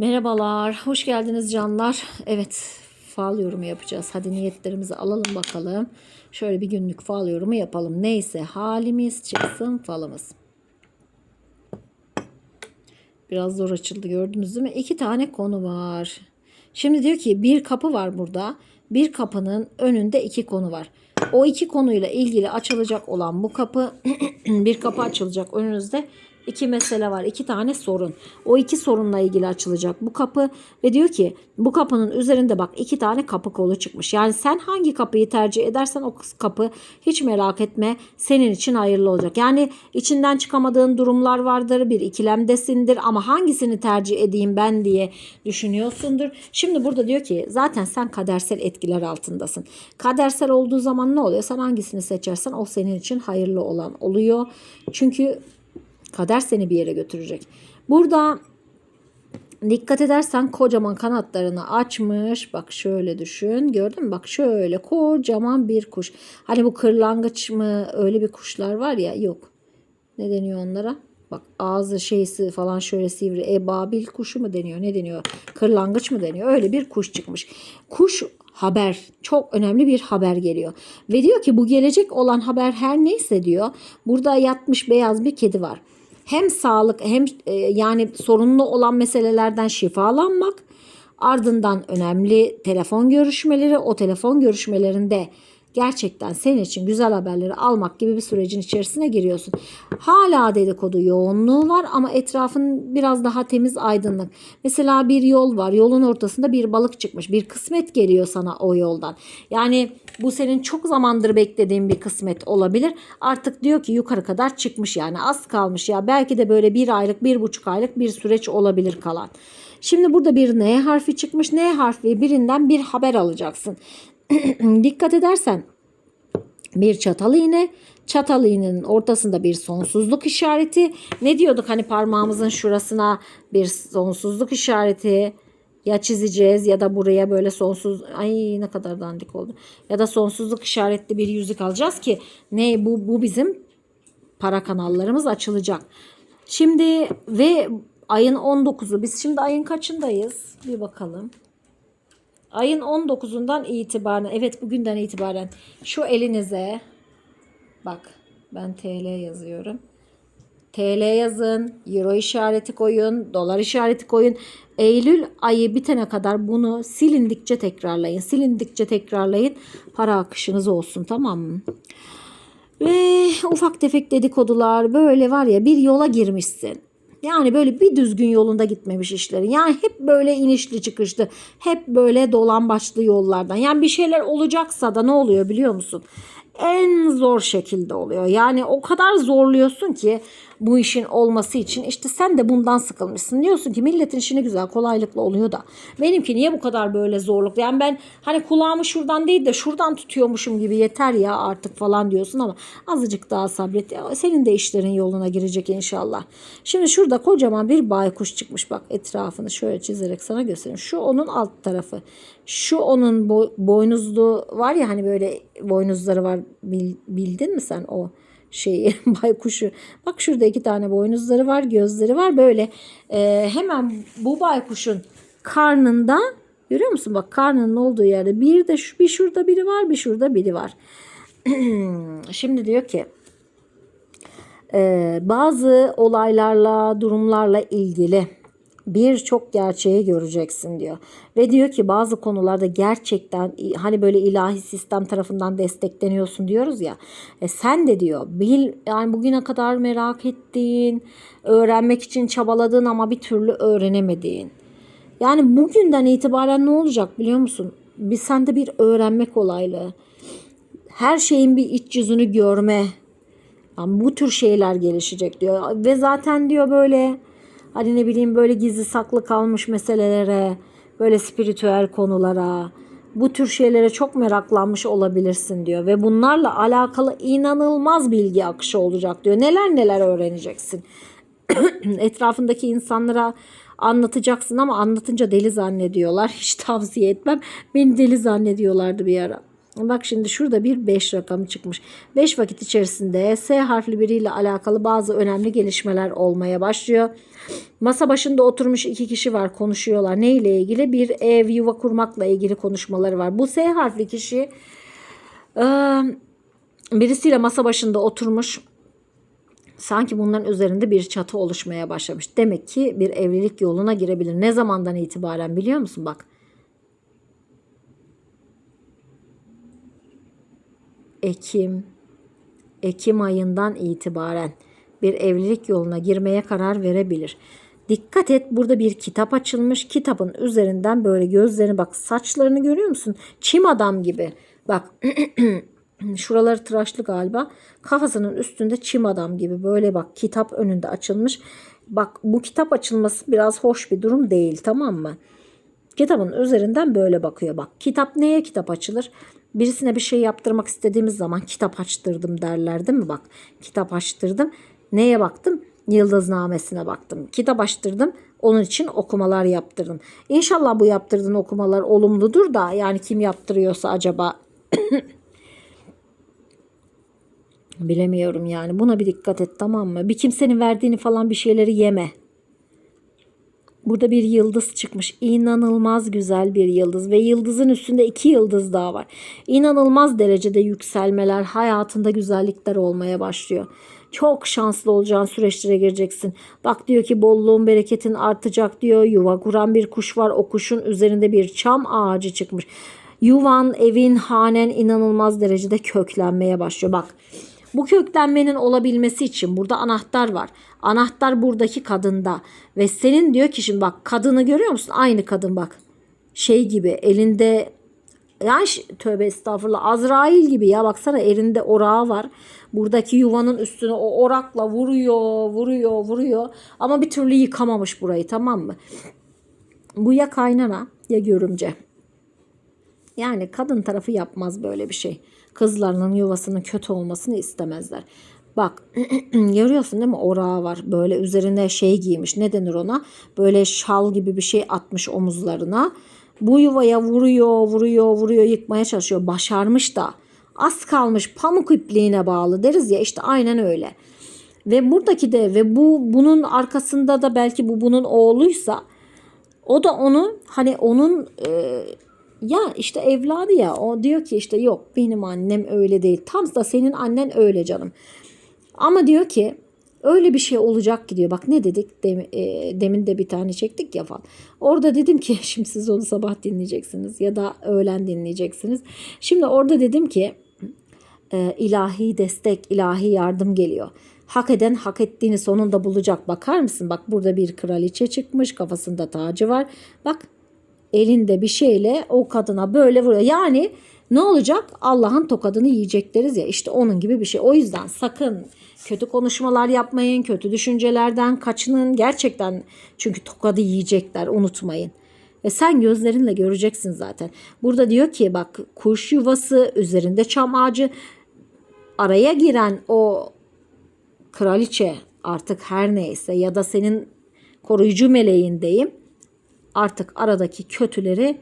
Merhabalar, hoş geldiniz canlar. Evet, fal yorumu yapacağız. Hadi niyetlerimizi alalım bakalım. Şöyle bir günlük fal yorumu yapalım. Neyse halimiz çıksın falımız. Biraz zor açıldı gördünüz değil mi? İki tane konu var. Şimdi diyor ki bir kapı var burada. Bir kapının önünde iki konu var. O iki konuyla ilgili açılacak olan bu kapı bir kapı açılacak önünüzde iki mesele var. iki tane sorun. O iki sorunla ilgili açılacak bu kapı ve diyor ki bu kapının üzerinde bak iki tane kapı kolu çıkmış. Yani sen hangi kapıyı tercih edersen o kapı hiç merak etme senin için hayırlı olacak. Yani içinden çıkamadığın durumlar vardır bir ikilemdesindir ama hangisini tercih edeyim ben diye düşünüyorsundur. Şimdi burada diyor ki zaten sen kadersel etkiler altındasın. Kadersel olduğu zaman ne oluyor? Sen hangisini seçersen o senin için hayırlı olan oluyor. Çünkü Kader seni bir yere götürecek. Burada dikkat edersen kocaman kanatlarını açmış. Bak şöyle düşün. Gördün mü? Bak şöyle kocaman bir kuş. Hani bu kırlangıç mı öyle bir kuşlar var ya yok. Ne deniyor onlara? Bak ağzı şeysi falan şöyle sivri. Ebabil kuşu mu deniyor? Ne deniyor? Kırlangıç mı deniyor? Öyle bir kuş çıkmış. Kuş haber çok önemli bir haber geliyor. Ve diyor ki bu gelecek olan haber her neyse diyor. Burada yatmış beyaz bir kedi var hem sağlık hem e, yani sorunlu olan meselelerden şifalanmak ardından önemli telefon görüşmeleri o telefon görüşmelerinde gerçekten senin için güzel haberleri almak gibi bir sürecin içerisine giriyorsun. Hala dedikodu yoğunluğu var ama etrafın biraz daha temiz aydınlık. Mesela bir yol var. Yolun ortasında bir balık çıkmış. Bir kısmet geliyor sana o yoldan. Yani bu senin çok zamandır beklediğin bir kısmet olabilir. Artık diyor ki yukarı kadar çıkmış yani az kalmış ya. Belki de böyle bir aylık, bir buçuk aylık bir süreç olabilir kalan. Şimdi burada bir N harfi çıkmış. N harfi birinden bir haber alacaksın. Dikkat edersen bir çatal iğne, çatal iğnenin ortasında bir sonsuzluk işareti. Ne diyorduk hani parmağımızın şurasına bir sonsuzluk işareti ya çizeceğiz ya da buraya böyle sonsuz ay ne kadar dandik oldu. Ya da sonsuzluk işaretli bir yüzük alacağız ki ne bu bu bizim para kanallarımız açılacak. Şimdi ve ayın 19'u biz şimdi ayın kaçındayız? Bir bakalım. Ayın 19'undan itibaren evet bugünden itibaren şu elinize bak ben TL yazıyorum. TL yazın, euro işareti koyun, dolar işareti koyun. Eylül ayı bitene kadar bunu silindikçe tekrarlayın. Silindikçe tekrarlayın. Para akışınız olsun tamam mı? Ve ufak tefek dedikodular böyle var ya bir yola girmişsin. Yani böyle bir düzgün yolunda gitmemiş işlerin. Yani hep böyle inişli çıkışlı. Hep böyle dolambaçlı yollardan. Yani bir şeyler olacaksa da ne oluyor biliyor musun? En zor şekilde oluyor. Yani o kadar zorluyorsun ki bu işin olması için işte sen de bundan sıkılmışsın. Diyorsun ki milletin işini güzel kolaylıkla oluyor da benimki niye bu kadar böyle zorluklu? Yani ben hani kulağımı şuradan değil de şuradan tutuyormuşum gibi yeter ya artık falan diyorsun ama azıcık daha sabret. Ya Senin de işlerin yoluna girecek inşallah. Şimdi şurada kocaman bir baykuş çıkmış bak etrafını şöyle çizerek sana göstereyim. Şu onun alt tarafı. Şu onun bo- boynuzlu var ya hani böyle boynuzları var bil- bildin mi sen o? Şeyi baykuşu. Bak şurada iki tane boynuzları var, gözleri var. Böyle e, hemen bu baykuşun karnında görüyor musun? Bak karnının olduğu yerde bir de şu, bir şurada biri var, bir şurada biri var. Şimdi diyor ki e, bazı olaylarla, durumlarla ilgili birçok gerçeği göreceksin diyor. Ve diyor ki bazı konularda gerçekten hani böyle ilahi sistem tarafından destekleniyorsun diyoruz ya. E sen de diyor bil yani bugüne kadar merak ettiğin, öğrenmek için çabaladığın ama bir türlü öğrenemediğin. Yani bugünden itibaren ne olacak biliyor musun? Bir sende bir öğrenme kolaylığı. Her şeyin bir iç yüzünü görme. Yani bu tür şeyler gelişecek diyor. Ve zaten diyor böyle Hani ne bileyim böyle gizli saklı kalmış meselelere, böyle spiritüel konulara, bu tür şeylere çok meraklanmış olabilirsin diyor. Ve bunlarla alakalı inanılmaz bilgi akışı olacak diyor. Neler neler öğreneceksin. Etrafındaki insanlara anlatacaksın ama anlatınca deli zannediyorlar. Hiç tavsiye etmem. Beni deli zannediyorlardı bir ara. Bak şimdi şurada bir 5 rakamı çıkmış. 5 vakit içerisinde S harfli biriyle alakalı bazı önemli gelişmeler olmaya başlıyor. Masa başında oturmuş iki kişi var konuşuyorlar. Ne ile ilgili? Bir ev yuva kurmakla ilgili konuşmaları var. Bu S harfli kişi e, birisiyle masa başında oturmuş. Sanki bunların üzerinde bir çatı oluşmaya başlamış. Demek ki bir evlilik yoluna girebilir. Ne zamandan itibaren biliyor musun? Bak Ekim Ekim ayından itibaren bir evlilik yoluna girmeye karar verebilir. Dikkat et burada bir kitap açılmış. Kitabın üzerinden böyle gözlerini bak saçlarını görüyor musun? Çim adam gibi. Bak şuraları tıraşlı galiba. Kafasının üstünde çim adam gibi böyle bak kitap önünde açılmış. Bak bu kitap açılması biraz hoş bir durum değil tamam mı? Kitabın üzerinden böyle bakıyor bak. Kitap neye kitap açılır? Birisine bir şey yaptırmak istediğimiz zaman kitap açtırdım derler değil mi? Bak kitap açtırdım. Neye baktım? Yıldıznamesine baktım. Kitap açtırdım. Onun için okumalar yaptırdım. İnşallah bu yaptırdığın okumalar olumludur da yani kim yaptırıyorsa acaba bilemiyorum yani. Buna bir dikkat et tamam mı? Bir kimsenin verdiğini falan bir şeyleri yeme. Burada bir yıldız çıkmış. İnanılmaz güzel bir yıldız ve yıldızın üstünde iki yıldız daha var. İnanılmaz derecede yükselmeler, hayatında güzellikler olmaya başlıyor. Çok şanslı olacağın süreçlere gireceksin. Bak diyor ki bolluğun bereketin artacak diyor. Yuva kuran bir kuş var. O kuşun üzerinde bir çam ağacı çıkmış. Yuvan, evin, hanen inanılmaz derecede köklenmeye başlıyor. Bak bu köklenmenin olabilmesi için burada anahtar var. Anahtar buradaki kadında ve senin diyor ki şimdi bak kadını görüyor musun? Aynı kadın bak. Şey gibi elinde yani tövbe estağfurullah Azrail gibi ya baksana elinde orağı var. Buradaki yuvanın üstüne o orakla vuruyor, vuruyor, vuruyor. Ama bir türlü yıkamamış burayı tamam mı? Bu ya kaynana ya görümce. Yani kadın tarafı yapmaz böyle bir şey. Kızlarının yuvasının kötü olmasını istemezler. Bak görüyorsun değil mi orağı var böyle üzerine şey giymiş ne denir ona böyle şal gibi bir şey atmış omuzlarına. Bu yuvaya vuruyor vuruyor vuruyor yıkmaya çalışıyor başarmış da az kalmış pamuk ipliğine bağlı deriz ya işte aynen öyle. Ve buradaki de ve bu bunun arkasında da belki bu bunun oğluysa o da onu hani onun e, ya işte evladı ya o diyor ki işte yok benim annem öyle değil. Tam da senin annen öyle canım. Ama diyor ki öyle bir şey olacak ki diyor. Bak ne dedik e, demin de bir tane çektik ya falan. Orada dedim ki şimdi siz onu sabah dinleyeceksiniz ya da öğlen dinleyeceksiniz. Şimdi orada dedim ki e, ilahi destek, ilahi yardım geliyor. Hak eden hak ettiğini sonunda bulacak. Bakar mısın? Bak burada bir kraliçe çıkmış. Kafasında tacı var. Bak elinde bir şeyle o kadına böyle vuruyor. Yani ne olacak? Allah'ın tokadını yiyecek deriz ya. İşte onun gibi bir şey. O yüzden sakın kötü konuşmalar yapmayın. Kötü düşüncelerden kaçının. Gerçekten çünkü tokadı yiyecekler. Unutmayın. Ve sen gözlerinle göreceksin zaten. Burada diyor ki bak kuş yuvası üzerinde çam ağacı araya giren o kraliçe artık her neyse ya da senin koruyucu meleğindeyim artık aradaki kötüleri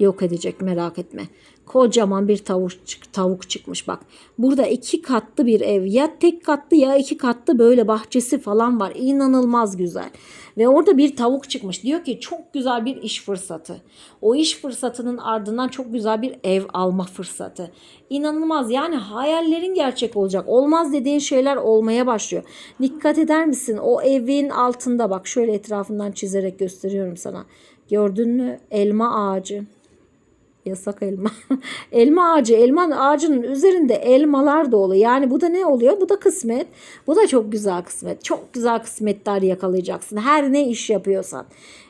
yok edecek merak etme. Kocaman bir tavuk, çık- tavuk çıkmış bak. Burada iki katlı bir ev ya tek katlı ya iki katlı böyle bahçesi falan var. İnanılmaz güzel. Ve orada bir tavuk çıkmış. Diyor ki çok güzel bir iş fırsatı. O iş fırsatının ardından çok güzel bir ev alma fırsatı. İnanılmaz yani hayallerin gerçek olacak. Olmaz dediğin şeyler olmaya başlıyor. Dikkat eder misin? O evin altında bak şöyle etrafından çizerek gösteriyorum sana. Gördün mü? Elma ağacı. Yasak elma. elma ağacı, elma ağacının üzerinde elmalar dolu. Yani bu da ne oluyor? Bu da kısmet. Bu da çok güzel kısmet. Çok güzel kısmetler yakalayacaksın. Her ne iş yapıyorsan.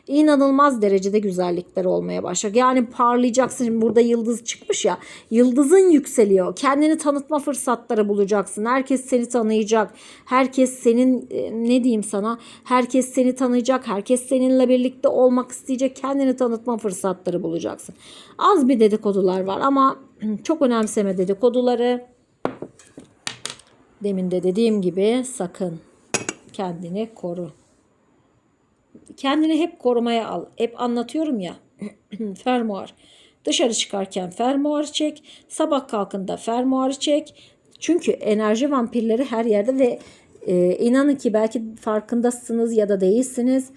İnanılmaz derecede güzellikler olmaya başlayacak. Yani parlayacaksın. Burada yıldız çıkmış ya. Yıldızın yükseliyor. Kendini tanıtma fırsatları bulacaksın. Herkes seni tanıyacak. Herkes senin e, ne diyeyim sana? Herkes seni tanıyacak. Herkes seninle birlikte olmak isteyecek. Kendini tanıtma fırsatları bulacaksın. Az bir dedikodular var ama çok önemseme dedikoduları. Demin de dediğim gibi sakın kendini koru. Kendini hep korumaya al. Hep anlatıyorum ya. Fermuar. Dışarı çıkarken fermuarı çek. Sabah kalkında fermuarı çek. Çünkü enerji vampirleri her yerde ve e, inanın ki belki farkındasınız ya da değilsiniz.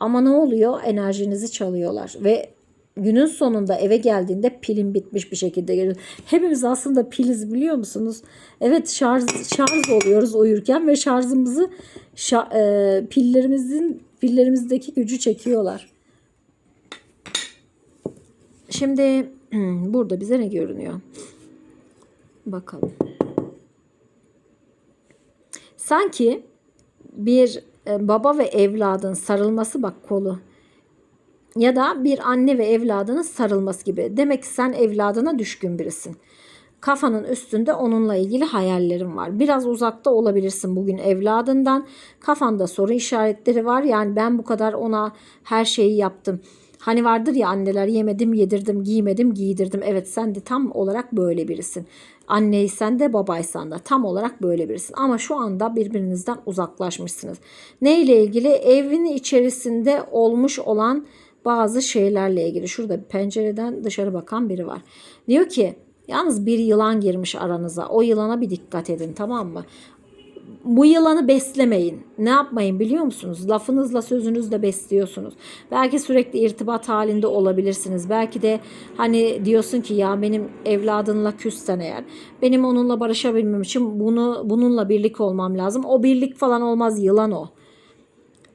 Ama ne oluyor? Enerjinizi çalıyorlar ve günün sonunda eve geldiğinde pilin bitmiş bir şekilde geliyor. Hepimiz aslında piliz biliyor musunuz? Evet şarj şarj oluyoruz uyurken ve şarjımızı şa- e, pillerimizin pillerimizdeki gücü çekiyorlar. Şimdi burada bize ne görünüyor? Bakalım. Sanki bir e, baba ve evladın sarılması bak kolu ya da bir anne ve evladının sarılması gibi. Demek ki sen evladına düşkün birisin. Kafanın üstünde onunla ilgili hayallerin var. Biraz uzakta olabilirsin bugün evladından. Kafanda soru işaretleri var. Yani ben bu kadar ona her şeyi yaptım. Hani vardır ya anneler yemedim, yedirdim, giymedim, giydirdim. Evet sen de tam olarak böyle birisin. Anneysen de babaysan da tam olarak böyle birisin. Ama şu anda birbirinizden uzaklaşmışsınız. Ne ile ilgili? Evin içerisinde olmuş olan bazı şeylerle ilgili. Şurada bir pencereden dışarı bakan biri var. Diyor ki yalnız bir yılan girmiş aranıza. O yılana bir dikkat edin tamam mı? bu yılanı beslemeyin. Ne yapmayın biliyor musunuz? Lafınızla sözünüzle besliyorsunuz. Belki sürekli irtibat halinde olabilirsiniz. Belki de hani diyorsun ki ya benim evladınla küssen eğer benim onunla barışabilmem için bunu bununla birlik olmam lazım. O birlik falan olmaz yılan o.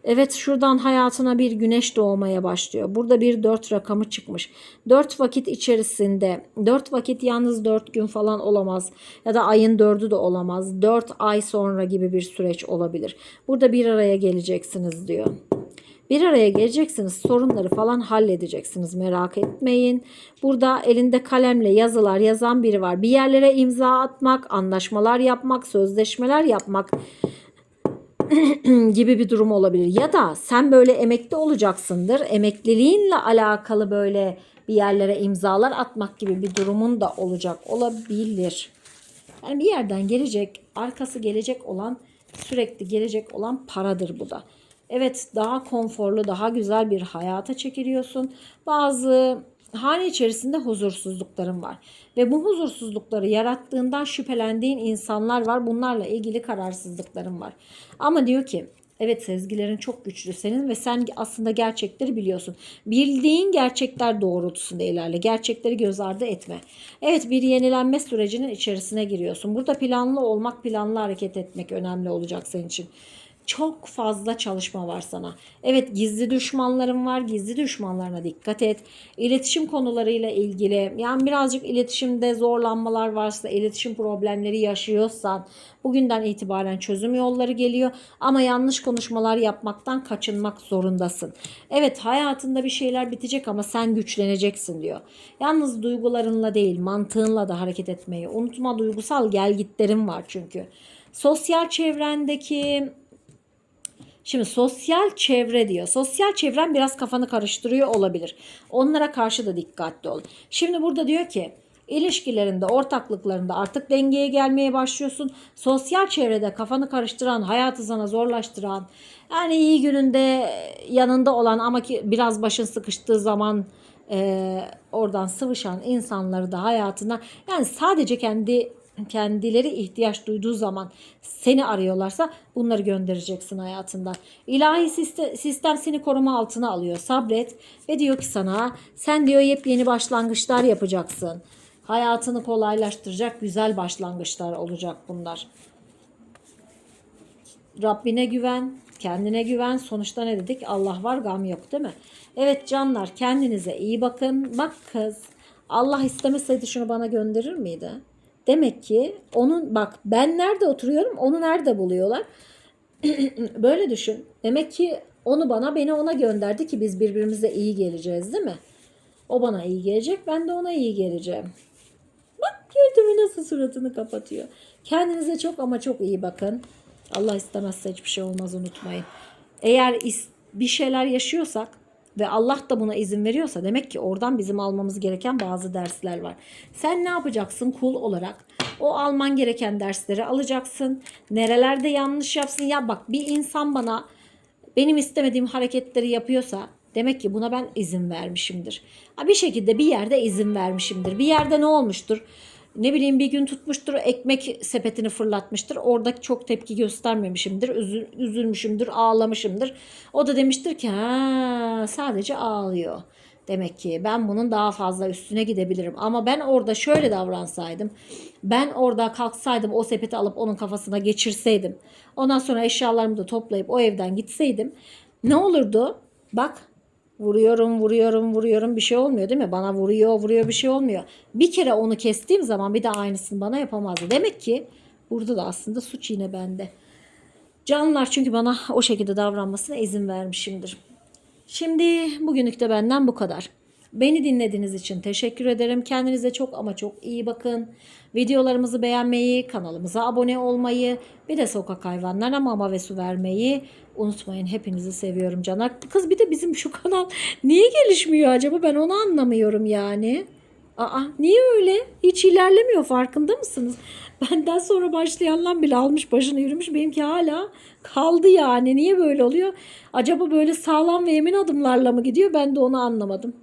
Evet şuradan hayatına bir güneş doğmaya başlıyor. Burada bir dört rakamı çıkmış. Dört vakit içerisinde, dört vakit yalnız dört gün falan olamaz. Ya da ayın dördü de olamaz. Dört ay sonra gibi bir süreç olabilir. Burada bir araya geleceksiniz diyor. Bir araya geleceksiniz sorunları falan halledeceksiniz merak etmeyin. Burada elinde kalemle yazılar yazan biri var. Bir yerlere imza atmak, anlaşmalar yapmak, sözleşmeler yapmak gibi bir durum olabilir. Ya da sen böyle emekli olacaksındır. Emekliliğinle alakalı böyle bir yerlere imzalar atmak gibi bir durumun da olacak olabilir. Yani bir yerden gelecek, arkası gelecek olan, sürekli gelecek olan paradır bu da. Evet daha konforlu, daha güzel bir hayata çekiliyorsun. Bazı hane içerisinde huzursuzlukların var. Ve bu huzursuzlukları yarattığından şüphelendiğin insanlar var. Bunlarla ilgili kararsızlıkların var. Ama diyor ki Evet sezgilerin çok güçlü senin ve sen aslında gerçekleri biliyorsun. Bildiğin gerçekler doğrultusunda ilerle. Gerçekleri göz ardı etme. Evet bir yenilenme sürecinin içerisine giriyorsun. Burada planlı olmak, planlı hareket etmek önemli olacak senin için. Çok fazla çalışma var sana. Evet gizli düşmanların var. Gizli düşmanlarına dikkat et. İletişim konularıyla ilgili yani birazcık iletişimde zorlanmalar varsa, iletişim problemleri yaşıyorsan bugünden itibaren çözüm yolları geliyor. Ama yanlış konuşmalar yapmaktan kaçınmak zorundasın. Evet hayatında bir şeyler bitecek ama sen güçleneceksin diyor. Yalnız duygularınla değil mantığınla da hareket etmeyi unutma. Duygusal gelgitlerin var çünkü. Sosyal çevrendeki Şimdi sosyal çevre diyor. Sosyal çevren biraz kafanı karıştırıyor olabilir. Onlara karşı da dikkatli ol. Şimdi burada diyor ki ilişkilerinde, ortaklıklarında artık dengeye gelmeye başlıyorsun. Sosyal çevrede kafanı karıştıran, hayatı sana zorlaştıran, yani iyi gününde yanında olan ama ki biraz başın sıkıştığı zaman e, oradan sıvışan insanları da hayatına yani sadece kendi kendileri ihtiyaç duyduğu zaman seni arıyorlarsa bunları göndereceksin hayatından. İlahi sistem, seni koruma altına alıyor. Sabret ve diyor ki sana sen diyor yepyeni başlangıçlar yapacaksın. Hayatını kolaylaştıracak güzel başlangıçlar olacak bunlar. Rabbine güven, kendine güven. Sonuçta ne dedik? Allah var, gam yok değil mi? Evet canlar kendinize iyi bakın. Bak kız Allah istemeseydi şunu bana gönderir miydi? Demek ki onun bak ben nerede oturuyorum onu nerede buluyorlar? Böyle düşün. Demek ki onu bana beni ona gönderdi ki biz birbirimize iyi geleceğiz değil mi? O bana iyi gelecek ben de ona iyi geleceğim. Bak gördün mü nasıl suratını kapatıyor. Kendinize çok ama çok iyi bakın. Allah istemezse hiçbir şey olmaz unutmayın. Eğer bir şeyler yaşıyorsak ve Allah da buna izin veriyorsa demek ki oradan bizim almamız gereken bazı dersler var. Sen ne yapacaksın kul olarak? O alman gereken dersleri alacaksın. Nerelerde yanlış yapsın? Ya bak bir insan bana benim istemediğim hareketleri yapıyorsa Demek ki buna ben izin vermişimdir. Bir şekilde bir yerde izin vermişimdir. Bir yerde ne olmuştur? Ne bileyim bir gün tutmuştur ekmek sepetini fırlatmıştır. Orada çok tepki göstermemişimdir. Üzül, üzülmüşümdür, ağlamışımdır. O da demiştir ki sadece ağlıyor. Demek ki ben bunun daha fazla üstüne gidebilirim. Ama ben orada şöyle davransaydım. Ben orada kalksaydım o sepeti alıp onun kafasına geçirseydim. Ondan sonra eşyalarımı da toplayıp o evden gitseydim. Ne olurdu? Bak vuruyorum vuruyorum vuruyorum bir şey olmuyor değil mi? Bana vuruyor vuruyor bir şey olmuyor. Bir kere onu kestiğim zaman bir de aynısını bana yapamazdı. Demek ki burada da aslında suç yine bende. Canlılar çünkü bana o şekilde davranmasına izin vermişimdir. Şimdi bugünlük de benden bu kadar. Beni dinlediğiniz için teşekkür ederim. Kendinize çok ama çok iyi bakın. Videolarımızı beğenmeyi, kanalımıza abone olmayı, bir de sokak hayvanlarına mama ve su vermeyi unutmayın. Hepinizi seviyorum canlar. Kız bir de bizim şu kanal niye gelişmiyor acaba? Ben onu anlamıyorum yani. Aa niye öyle? Hiç ilerlemiyor farkında mısınız? Benden sonra başlayanlar bile almış başını yürümüş. Benimki hala kaldı yani. Niye böyle oluyor? Acaba böyle sağlam ve emin adımlarla mı gidiyor? Ben de onu anlamadım.